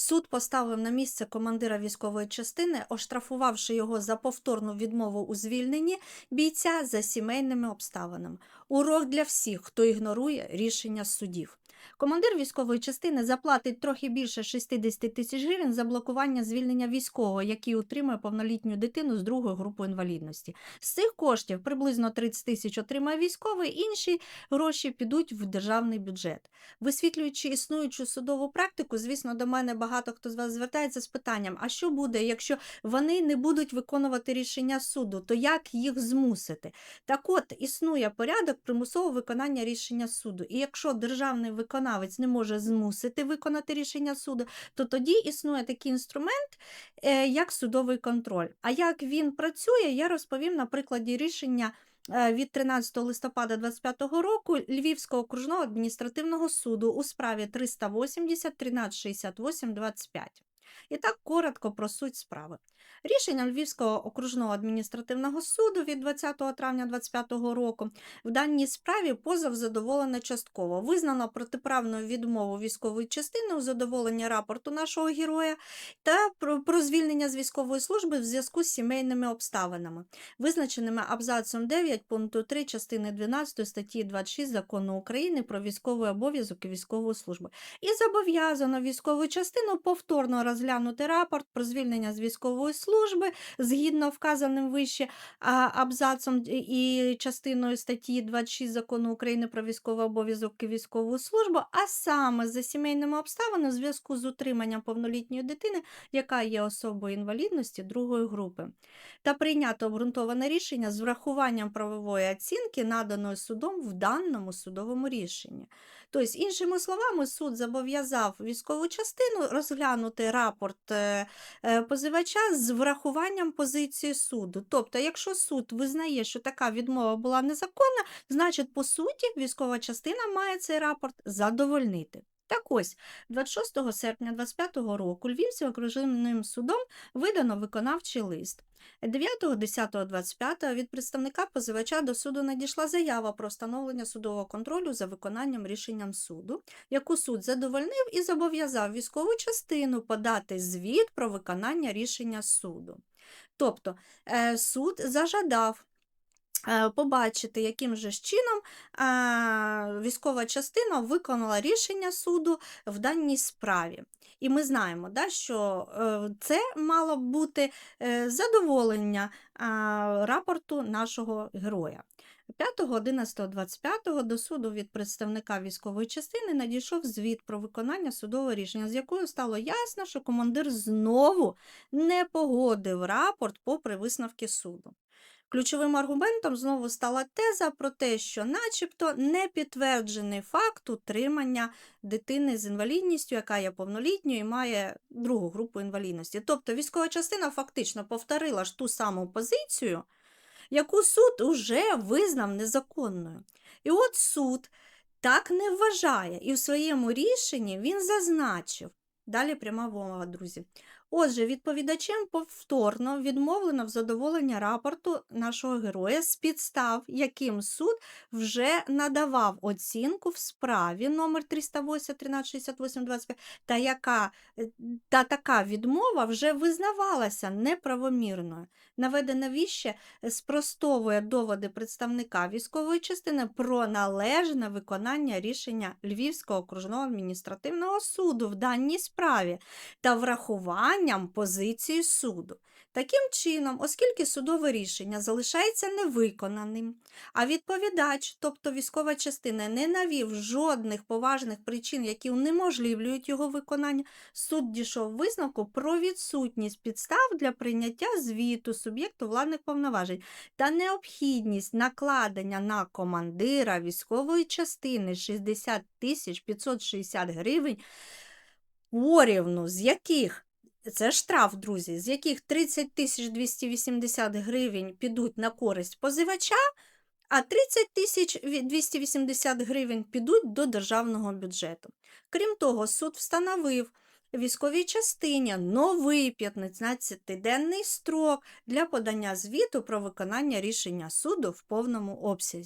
Суд поставив на місце командира військової частини, оштрафувавши його за повторну відмову у звільненні бійця за сімейними обставинами. Урок для всіх, хто ігнорує рішення судів. Командир військової частини заплатить трохи більше 60 тисяч гривень за блокування звільнення військового, який утримує повнолітню дитину з другої групи інвалідності. З цих коштів приблизно 30 тисяч отримає військовий, інші гроші підуть в державний бюджет. Висвітлюючи існуючу судову практику, звісно, до мене багато хто з вас звертається з питанням: а що буде, якщо вони не будуть виконувати рішення суду, то як їх змусити? Так от існує порядок примусового виконання рішення суду. І якщо державний виконавець не може змусити виконати рішення суду, то тоді існує такий інструмент, е, як судовий контроль. А як він працює, я розповім на прикладі рішення. е, Від 13 листопада 2025 року Львівського окружного адміністративного суду у справі 380 1368 25. І так коротко про суть справи. Рішення Львівського окружного адміністративного суду від 20 травня 2025 року в даній справі позов задоволено частково. Визнано протиправну відмову військової частини у задоволенні рапорту нашого героя та про, звільнення з військової служби в зв'язку з сімейними обставинами, визначеними абзацом 9 пункту 3 частини 12 статті 26 Закону України про військовий обов'язок і військову службу. І зобов'язано військову частину повторно розглянути рапорт про звільнення з військової служби згідно вказаним вище абзацом і частиною статті 26 Закону України про військовий обов'язок і військову службу, а саме за сімейними обставинами в зв'язку з утриманням повнолітньої дитини, яка є особою інвалідності другої групи, та прийняти обґрунтоване рішення з врахуванням правової оцінки, наданої судом в даному судовому рішенні. Тобто, іншими словами, суд зобов'язав військову частину розглянути рапорт е, е, позивача з врахуванням позиції суду. Тобто, якщо суд визнає, що така відмова була незаконна, значить, по суті, військова частина має цей рапорт задовольнити. Так ось, 26 серпня 2025 року Львівським окружним судом видано виконавчий лист. 9.10.25 від представника позивача до суду надійшла заява про встановлення судового контролю за виконанням рішенням суду, яку суд задовольнив і зобов'язав військову частину подати звіт про виконання рішення суду. Тобто е, суд зажадав побачити, яким же чином е, військова частина виконала рішення суду в даній справі. І ми знаємо, да, що е, це мало б бути е, задоволення е, рапорту нашого героя. 5.11.25 до суду від представника військової частини надійшов звіт про виконання судового рішення, з якою стало ясно, що командир знову не погодив рапорт попри висновки суду. Ключовим аргументом знову стала теза про те, що начебто не підтверджений факт утримання дитини з інвалідністю, яка є повнолітньою і має другу групу інвалідності. Тобто військова частина фактично повторила ж ту саму позицію, яку суд уже визнав незаконною. І от суд так не вважає, і в своєму рішенні він зазначив. Далі пряма мова, друзі. Отже, відповідачем повторно відмовлено в задоволення рапорту нашого героя з підстав, яким суд вже надавав оцінку в справі номер 308 1368 25 та яка е, та така відмова вже визнавалася неправомірною. Наведене віще спростовує доводи представника військової частини про належне виконання рішення Львівського окружного адміністративного суду в даній справі та врахуванням позиції суду. Таким чином, оскільки судове рішення залишається невиконаним, а відповідач, тобто військова частина, не навів жодних поважних причин, які унеможливлюють його виконання, суд дійшов висновку про відсутність підстав для прийняття звіту суб'єкту владних повноважень та необхідність накладення на командира військової частини 60 тисяч 560 гривень порівну, з яких це штраф, друзі, з яких 30 тисяч 280 гривень підуть на користь позивача, а 30 тисяч 280 гривень підуть до державного бюджету. Крім того, суд встановив військовій частині новий 15-денний строк для подання звіту про виконання рішення суду в повному обсязі.